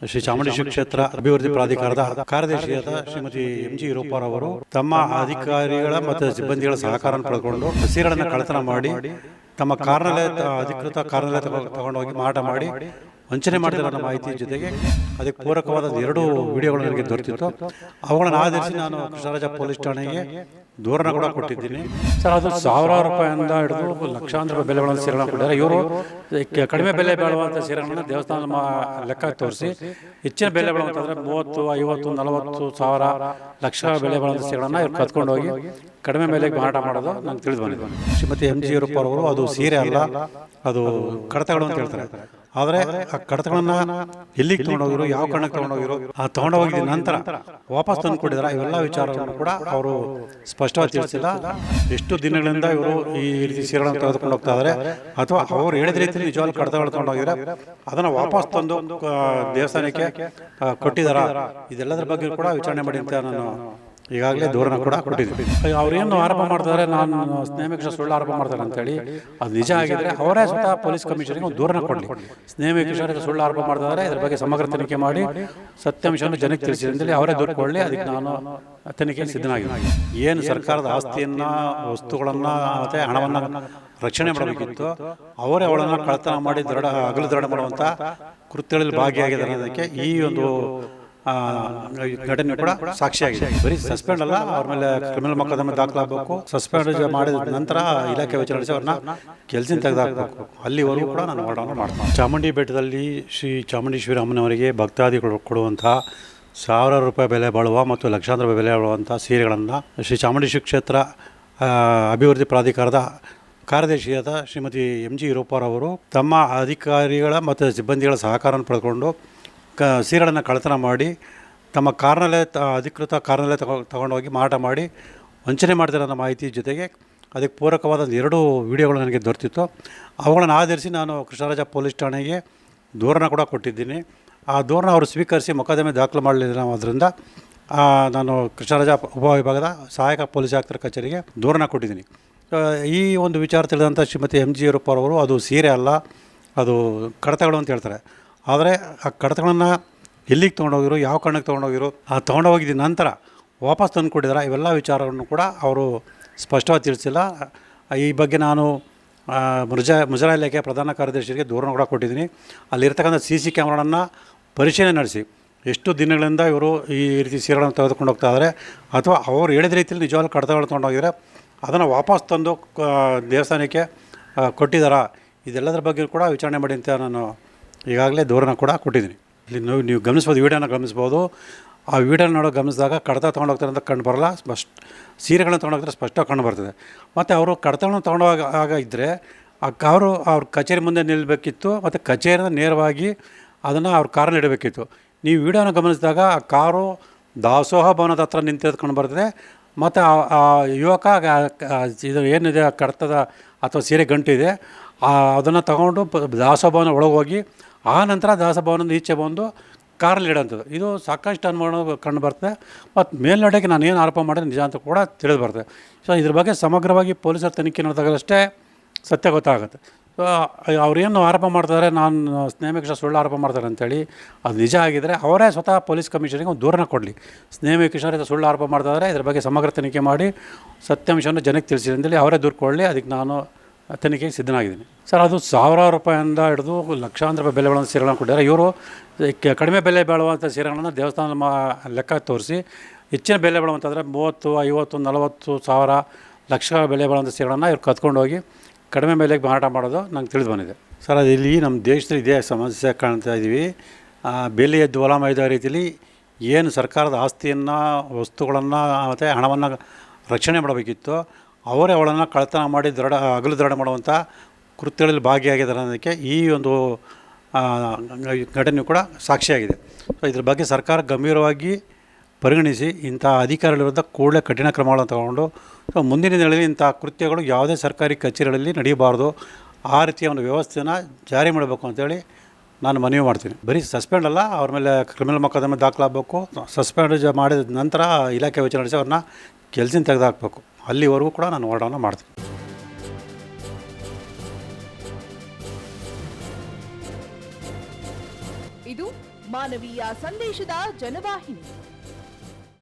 ಶ್ರೀ ಚಾಮುಂಡೇಶ್ವರಿ ಕ್ಷೇತ್ರ ಅಭಿವೃದ್ಧಿ ಪ್ರಾಧಿಕಾರದ ಕಾರ್ಯದರ್ಶಿಯಾದ ಶ್ರೀಮತಿ ಎಂ ಜಿ ಅವರು ತಮ್ಮ ಅಧಿಕಾರಿಗಳ ಮತ್ತು ಸಿಬ್ಬಂದಿಗಳ ಸಹಕಾರ ಪಡೆದುಕೊಂಡು ಸೀರೆಗಳನ್ನು ಕಳತನ ಮಾಡಿ ತಮ್ಮ ಕಾರ್ನಲ್ಲೇ ಅಧಿಕೃತ ಕಾರ್ನಲ್ಲೇ ತಗೊಂಡು ಹೋಗಿ ಮಾರಾಟ ಮಾಡಿ ವಂಚನೆ ಮಾಡಿದ ಮಾಹಿತಿ ಜೊತೆಗೆ ಅದಕ್ಕೆ ಪೂರಕವಾದ ಎರಡು ವಿಡಿಯೋಗಳು ನನಗೆ ದೊರೆತಿತ್ತು. ಅವುಗಳನ್ನು ಆಧರಿಸಿ ನಾನು ಕೃಷ್ಣರಾಜ ಪೊಲೀಸ್ ಠಾಣೆಗೆ ದೂರನ ಕೂಡ ಕೊಟ್ಟಿದ್ದೀನಿ. ಸರ್ ಅದು ಸಾವಿರಾರು ರೂಪಾಯಿಂದ ಹಿಡಿದು ಲಕ್ಷಾಂತರ ರೂಪಾಯಿ ಬೆಲೆ ಬಾಳುವ ಸೀರೆಗಳನ್ನು ಕೊಟ್ಟಿದ್ದಾರೆ. ಇವರು ಕಡಿಮೆ ಬೆಲೆ ಬಾಳುವಂಥ ಸೀರೆಗಳನ್ನ ದೇವಸ್ಥಾನ ಮ- ಲೆಕ್ಕ ತೋರಿಸಿ ಹೆಚ್ಚಿನ ಬೆಲೆ ಬಾಳುವಂತಂದ್ರೆ ಮೂವತ್ತು ಐವತ್ತು ನಲವತ್ತು ಸಾವಿರ ಲಕ್ಷ ಬೆಲೆ ಬಾಳುವಂಥ ಸೀರೆಗಳನ್ನು ಇವ್ರು ಕತ್ಕೊಂಡು ಹೋಗಿ ಕಡಿಮೆ ಬೆಲೆಗೆ ಮಾರಾಟ ಮಾಡೋದು ನಂಗೆ ತಿಳಿದು ಬಂದಿದೆ. ಶ್ರೀಮತಿ ಎಂ ಜಿ ಅವರು ಅದು ಸೀರೆ ಅಲ್ಲ ಅದು ಕಡತಗಳು ಅಂತ ಹೇಳ್ತಾರೆ. ಆದರೆ ಆ ಕಡತಗಳನ್ನ ಎಲ್ಲಿಗೆ ತಗೊಂಡೋಗಿರು ಯಾವ ಕಾರಣಕ್ಕೆ ತಗೊಂಡೋಗಿರು ಆ ತಗೊಂಡೋಗಿದ ನಂತರ ವಾಪಸ್ ತಂದು ಕೊಟ್ಟಿದ್ದಾರೆ ಇವೆಲ್ಲ ವಿಚಾರಗಳನ್ನು ಕೂಡ ಅವರು ಸ್ಪಷ್ಟವಾಗಿ ತಿಳಿಸಿಲ್ಲ ಎಷ್ಟು ದಿನಗಳಿಂದ ಇವರು ಈ ರೀತಿ ಸೀರೆಗಳನ್ನು ತೆಗೆದುಕೊಂಡು ಹೋಗ್ತಾ ಇದ್ದಾರೆ. ಅಥವಾ ಅವ್ರು ಹೇಳಿದ ರೀತಿ ನಿಜವಾಗ್ಲೂ ಕಡತ ಕಳ್ಕೊಂಡು ಹೋಗಿದ್ರೆ ಅದನ್ನ ವಾಪಸ್ ತಂದು ದೇವಸ್ಥಾನಕ್ಕೆ ಕೊಟ್ಟಿದಾರ ಇದೆಲ್ಲದರ ಬಗ್ಗೆ ಕೂಡ ವಿಚಾರಣೆ ಮಾಡಿ ಅಂತ ನಾನು ಈಗಾಗಲೇ ದೂರನ ಕೂಡ ಕೊಟ್ಟಿದ್ದೀವಿ ಅವ್ರೇನು ಆರೋಪ ಮಾಡ್ತಾರೆ ನಾನು ಸ್ನೇಹಮಿಕ್ಷ ಸುಳ್ಳು ಆರೋಪ ಮಾಡ್ತಾರೆ ಅಂತೇಳಿ ಅದು ನಿಜ ಆಗಿದ್ರೆ ಅವರೇ ಸ್ವತಃ ಪೊಲೀಸ್ ಕಮಿಷನರ್ಗೆ ಒಂದು ದೂರನ ಕೊಡಲಿ. ಸ್ನೇಹಮಿಕ್ಷರಿಗೆ ಸುಳ್ಳು ಆರೋಪ ಮಾಡ್ತಾರೆ ಇದ್ರ ಬಗ್ಗೆ ಸಮಗ್ರ ತನಿಖೆ ಮಾಡಿ ಸತ್ಯಾಂಶವನ್ನು ಜನಕ್ಕೆ ತಿಳಿಸಿದೆ ಅಂತೇಳಿ ಅವರೇ ದೂರ ಕೊಡಲಿ ಅದಕ್ಕೆ ನಾನು ತನಿಖೆಗೆ ಸಿದ್ಧನಾಗಿದ್ದೀನಿ. ಏನು ಸರ್ಕಾರದ ಆಸ್ತಿಯನ್ನು ವಸ್ತುಗಳನ್ನು ಮತ್ತು ಹಣವನ್ನು ರಕ್ಷಣೆ ಮಾಡಬೇಕಿತ್ತು. ಅವರೇ ಅವಳನ್ನು ಕಳ್ಳತನ ಮಾಡಿ ದೃಢ ಹಗಲು ದೃಢ ಮಾಡುವಂಥ ಕೃತ್ಯಗಳಲ್ಲಿ ಭಾಗಿಯಾಗಿದ್ದಾರೆ ಅನ್ನೋದಕ್ಕೆ ಈ ಒಂದು ಘಟನೆ ಕೂಡ ಸಾಕ್ಷಿಯಾಗಿದೆ. ಬರೀ ಸಸ್ಪೆಂಡ್ ಅಲ್ಲ ಅವ್ರ ಮೇಲೆ ಕ್ರಿಮಿನಲ್ ಮೊಕದ್ದಮೆ ದಾಖಲಾಗಬೇಕು. ಸಸ್ಪೆಂಡ್ ಮಾಡಿದ ನಂತರ ಇಲಾಖೆ ವಿಚಾರಿಸಿ ಅವ್ರನ್ನ ಕೆಲಸದಿಂದ ತೆಗೆದಾಕಬೇಕು. ಅಲ್ಲಿವರೆಗೂ ಕೂಡ ನಾನು ಹೋರಾಟ ಮಾಡ್ತೀನಿ. ಚಾಮುಂಡಿ ಬೆಟ್ಟದಲ್ಲಿ ಶ್ರೀ ಚಾಮುಂಡೇಶ್ವರಿ ಶ್ರೀರಾಮನವರಿಗೆ ಭಕ್ತಾದಿಗಳು ಕೊಡುವಂತಹ ಸಾವಿರಾರು ರೂಪಾಯಿ ಬೆಲೆ ಬಾಳುವ ಮತ್ತು ಲಕ್ಷಾಂತರ ರೂಪಾಯಿ ಬೆಲೆ ಬಾಳುವಂಥ ಸೀರೆಗಳನ್ನು ಶ್ರೀ ಚಾಮುಂಡೇಶ್ವರಿ ಕ್ಷೇತ್ರ ಅಭಿವೃದ್ಧಿ ಪ್ರಾಧಿಕಾರದ ಕಾರ್ಯದರ್ಶಿಯಾದ ಶ್ರೀಮತಿ ಎಂ ಜಿ ಅವರು ತಮ್ಮ ಅಧಿಕಾರಿಗಳ ಮತ್ತು ಸಿಬ್ಬಂದಿಗಳ ಸಹಕಾರವನ್ನು ಪಡೆದುಕೊಂಡು ಕ ಸೀರೆಗಳನ್ನು ಕಳ್ಳತನ ಮಾಡಿ ತಮ್ಮ ಕಾರ್ನಲ್ಲೇ ತ ಅಧಿಕೃತ ಕಾರ್ನಲ್ಲೇ ತಗೊ ತಗೊಂಡೋಗಿ ಮಾರಾಟ ಮಾಡಿ ವಂಚನೆ ಮಾಡ್ತಿರೋ ಮಾಹಿತಿ ಜೊತೆಗೆ ಅದಕ್ಕೆ ಪೂರಕವಾದ ಎರಡು ವಿಡಿಯೋಗಳು ನನಗೆ ದೊರೆತಿತ್ತು. ಅವುಗಳನ್ನು ಆಧರಿಸಿ ನಾನು ಕೃಷ್ಣರಾಜ ಪೊಲೀಸ್ ಠಾಣೆಗೆ ದೂರನ ಕೂಡ ಕೊಟ್ಟಿದ್ದೀನಿ. ಆ ದೂರನ ಅವರು ಸ್ವೀಕರಿಸಿ ಮೊಕದ್ದಮೆ ದಾಖಲು ಮಾಡಲಿಲ್ಲ ನಾವು ಆ, ನಾನು ಕೃಷ್ಣರಾಜ ಉಪವಿಭಾಗದ ಸಹಾಯಕ ಪೊಲೀಸ್ ಆಯುಕ್ತರ ಕಚೇರಿಗೆ ದೂರನ ಕೊಟ್ಟಿದ್ದೀನಿ. ಈ ಒಂದು ವಿಚಾರ ತಿಳಿದಂಥ ಶ್ರೀಮತಿ ಎಂ ಜಿ ಅವರು ಅದು ಸೀರೆ ಅಲ್ಲ ಅದು ಕಡತಗಳು ಅಂತ ಹೇಳ್ತಾರೆ. ಆದರೆ ಆ ಕಡತಗಳನ್ನು ಎಲ್ಲಿಗೆ ತೊಗೊಂಡೋಗಿರು, ಯಾವ ಕಾರಣಕ್ಕೆ ತೊಗೊಂಡೋಗಿರು, ಆ ತೊಗೊಂಡೋಗಿದ್ದ ನಂತರ ವಾಪಸ್ ತಂದು ಕೊಟ್ಟಿದ್ದಾರೆ. ಇವೆಲ್ಲ ವಿಚಾರವನ್ನು ಕೂಡ ಅವರು ಸ್ಪಷ್ಟವಾಗಿ ತಿಳಿಸಿಲ್ಲ. ಈ ಬಗ್ಗೆ ನಾನು ಮುಜ ಮುಜರಾ ಇಲಾಖೆ ಪ್ರಧಾನ ಕಾರ್ಯದರ್ಶಿಗೆ ದೂರನ ಕೂಡ ಕೊಟ್ಟಿದ್ದೀನಿ. ಅಲ್ಲಿರ್ತಕ್ಕಂಥ ಸಿ ಸಿ ಕ್ಯಾಮ್ರಾಗಳನ್ನು ಪರಿಶೀಲನೆ ನಡೆಸಿ. ಎಷ್ಟು ದಿನಗಳಿಂದ ಇವರು ಈ ರೀತಿ ಸೀರೆಗಳನ್ನು ತೆಗೆದುಕೊಂಡು ಹೋಗ್ತಾ ಇದ್ದಾರೆ, ಅಥವಾ ಅವ್ರು ಹೇಳಿದ ರೀತಿಯಲ್ಲಿ ನಿಜವಾಗ್ಲೂ ಕಡತಗಳು ತೊಗೊಂಡೋಗಿದ್ದಾರೆ ಅದನ್ನು ವಾಪಸ್ ತಂದು ದೇವಸ್ಥಾನಕ್ಕೆ ಕೊಟ್ಟಿದ್ದಾರಾ, ಇದೆಲ್ಲದರ ಬಗ್ಗೆ ಕೂಡ ವಿಚಾರಣೆ ಮಾಡಿ ಅಂತ ನಾನು ಈಗಾಗಲೇ ದೂರನ ಕೂಡ ಕೊಟ್ಟಿದ್ದೀನಿ. ಇಲ್ಲಿ ನೀವು ನೀವು ಗಮನಿಸ್ಬೋದು ವಿಡಿಯೋನ ಗಮನಿಸ್ಬೋದು. ಆ ವಿಡಿಯೋನ ನೋಡೋ ಗಮನಿಸಿದಾಗ ಕಡತ ತೊಗೊಂಡೋಗ್ತಾರೆ ಅಂತ ಕಂಡು ಬರಲ್ಲ. ಸ್ಪಷ್ಟ, ಸೀರೆಗಳನ್ನ ತೊಗೊಂಡೋಗ್ತಾರೆ ಸ್ಪಷ್ಟವಾಗಿ ಕಂಡು ಬರ್ತದೆ. ಮತ್ತು ಅವರು ಕಡತಗಳನ್ನು ತೊಗೊಂಡೋಗ ಆಗ ಇದ್ದರೆ ಆ ಅವರು ಅವ್ರ ಕಚೇರಿ ಮುಂದೆ ನಿಲ್ಲಬೇಕಿತ್ತು ಮತ್ತು ಕಚೇರಿನ ನೇರವಾಗಿ ಅದನ್ನು ಅವ್ರ ಕಾರಲ್ಲಿ ಇಡಬೇಕಿತ್ತು. ನೀವು ವಿಡಿಯೋನ ಗಮನಿಸಿದಾಗ ಆ ಕಾರು ದಾಸೋಹ ಭವನದ ಹತ್ರ ನಿಂತಿರೋದು ಬರ್ತದೆ. ಮತ್ತು ಆ- ಯುವಕ ಇದು ಏನಿದೆ ಕಡತದ ಅಥವಾ ಸೀರೆ ಗಂಟು ಇದೆ ಅದನ್ನು ತಗೊಂಡು ದಾಸೋಹ ಭವನ ಒಳಗೆ ಹೋಗಿ ಆ ನಂತರ ದಾಸಭವನದ ಈಚೆ ಬಂದು ಕಾರಲ್ಲಿ ಇಡೋಂಥದ್ದು ಇದು ಸಾಕಷ್ಟು ಅನುಮಾನ ಕಂಡು ಬರ್ತದೆ. ಮತ್ತು ಮೇಲ್ನಡೆಗೆ ನಾನು ಏನು ಆರೋಪ ಮಾಡಿದ್ರೆ ನಿಜ ಅಂತ ಕೂಡ ತಿಳಿದು ಬರ್ತದೆ. ಸೊ ಇದ್ರ ಬಗ್ಗೆ ಸಮಗ್ರವಾಗಿ ಪೊಲೀಸರ ತನಿಖೆ ನಡೆದಾಗಲಷ್ಟೇ ಸತ್ಯ ಗೊತ್ತಾಗುತ್ತೆ. ಸೊ ಅವ್ರೇನು ಆರೋಪ ಮಾಡ್ತಾರೆ, ನಾನು ಸ್ನೇಹಮಿಕ್ಷ ಸುಳ್ಳು ಆರೋಪ ಮಾಡ್ತಾರೆ ಅಂತೇಳಿ ಅದು ನಿಜ ಆಗಿದ್ದರೆ ಅವರೇ ಸ್ವತಃ ಪೊಲೀಸ್ ಕಮಿಷನಿಗೆ ಒಂದು ದೂರನ ಕೊಡಲಿ. ಸ್ನೇಹಮಿಕ್ಷರಿಗೆ ಸುಳ್ಳು ಆರೋಪ ಮಾಡ್ತಾರೆ ಇದ್ರ ಬಗ್ಗೆ ಸಮಗ್ರ ತನಿಖೆ ಮಾಡಿ ಸತ್ಯಾಂಶವನ್ನು ಜನಕ್ಕೆ ತಿಳಿಸಿ ಅಂತೇಳಿ ಅವರೇ ದೂರು ಕೊಡಲಿ. ಅದಕ್ಕೆ ನಾನು ತನಿಖೆಗೆ ಸಿದ್ಧನಾಗಿದ್ದೀನಿ. ಸರ್, ಅದು ಸಾವಿರಾರು ರೂಪಾಯಿಂದ ಹಿಡಿದು ಲಕ್ಷಾಂತರ ರೂಪಾಯಿ ಬೆಲೆ ಬಾಳುವಂಥ ಸೀರೆಗಳನ್ನು ಕೊಟ್ಟಿದ್ದಾರೆ. ಇವರು ಕಡಿಮೆ ಬೆಲೆ ಬಾಳುವಂಥ ಸೀರೆಗಳನ್ನು ದೇವಸ್ಥಾನದ ಮಾ, ಲೆಕ್ಕ ತೋರಿಸಿ, ಹೆಚ್ಚಿನ ಬೆಲೆ ಬಾಳುವಂತಂದರೆ ಮೂವತ್ತು, ಐವತ್ತು, ನಲವತ್ತು ಸಾವಿರ ಲಕ್ಷ ಬೆಲೆ ಬಾಳುವಂಥ ಸೀರೆಗಳನ್ನು ಇವ್ರು ಕತ್ಕೊಂಡು ಹೋಗಿ ಕಡಿಮೆ ಬೆಲೆಗೆ ಮಾರಾಟ ಮಾಡೋದು ನಂಗೆ ತಿಳಿದು ಬಂದಿದೆ. ಸರ್ ಅದು ಇಲ್ಲಿ ನಮ್ಮ ದೇಶದಲ್ಲಿ ಇದೇ ಸಮಸ್ಯೆ ಕಾಣ್ತಾ ಇದ್ದೀವಿ ಬೆಲೆ ಮೈದ ರೀತಿಯಲ್ಲಿ ಏನು ಸರ್ಕಾರದ ಆಸ್ತಿಯನ್ನು, ವಸ್ತುಗಳನ್ನು ಮತ್ತು ಹಣವನ್ನು ರಕ್ಷಣೆ ಮಾಡಬೇಕಿತ್ತು. ಅವರೇ ಅವಳನ್ನು ಕಳ್ಳತನ ಮಾಡಿ ದೃಢ, ಹಗಲು ದೃಢ ಮಾಡುವಂಥ ಕೃತ್ಯಗಳಲ್ಲಿ ಭಾಗಿಯಾಗಿದ್ದಾರೆ ಅನ್ನೋದಕ್ಕೆ ಈ ಒಂದು ಘಟನೆ ಕೂಡ ಸಾಕ್ಷಿಯಾಗಿದೆ. ಸೊ ಇದ್ರ ಬಗ್ಗೆ ಸರ್ಕಾರ ಗಂಭೀರವಾಗಿ ಪರಿಗಣಿಸಿ ಇಂಥ ಅಧಿಕಾರಿಗಳ ವಿರುದ್ಧ ಕೂಡಲೇ ಕಠಿಣ ಕ್ರಮಗಳನ್ನು ತಗೊಂಡು ಸೊ ಮುಂದಿನ ದಿನಗಳಲ್ಲಿ ಇಂಥ ಕೃತ್ಯಗಳು ಯಾವುದೇ ಸರ್ಕಾರಿ ಕಚೇರಿಗಳಲ್ಲಿ ನಡೆಯಬಾರ್ದು ಆ ರೀತಿಯ ಒಂದು ವ್ಯವಸ್ಥೆನ ಜಾರಿ ಮಾಡಬೇಕು ಅಂತೇಳಿ ನಾನು ಮನವಿ ಮಾಡ್ತೀನಿ. ಬರೀ ಸಸ್ಪೆಂಡ್ ಅಲ್ಲ, ಅವ್ರ ಮೇಲೆ ಕ್ರಿಮಿನಲ್ ಮೊಕದ್ದಮೆ ದಾಖಲಾಗಬೇಕು. ಸಸ್ಪೆಂಡ್ ಮಾಡಿದ ನಂತರ ಇಲಾಖೆ ವಿಚಾರಣೆ ನಡೆಸಿ ಅವ್ರನ್ನ ಕೆಲಸದಿಂದ ತೆಗೆದುಹಾಕಬೇಕು. ಅಲ್ಲಿವರೆಗೂ ಕೂಡ ನಾನು ಹೋರಾಟವನ್ನು ಮಾಡ್ತೀನಿ. ಇದು ಮಾನವೀಯ ಸಂದೇಶದ ಜನವಾಹಿನಿ.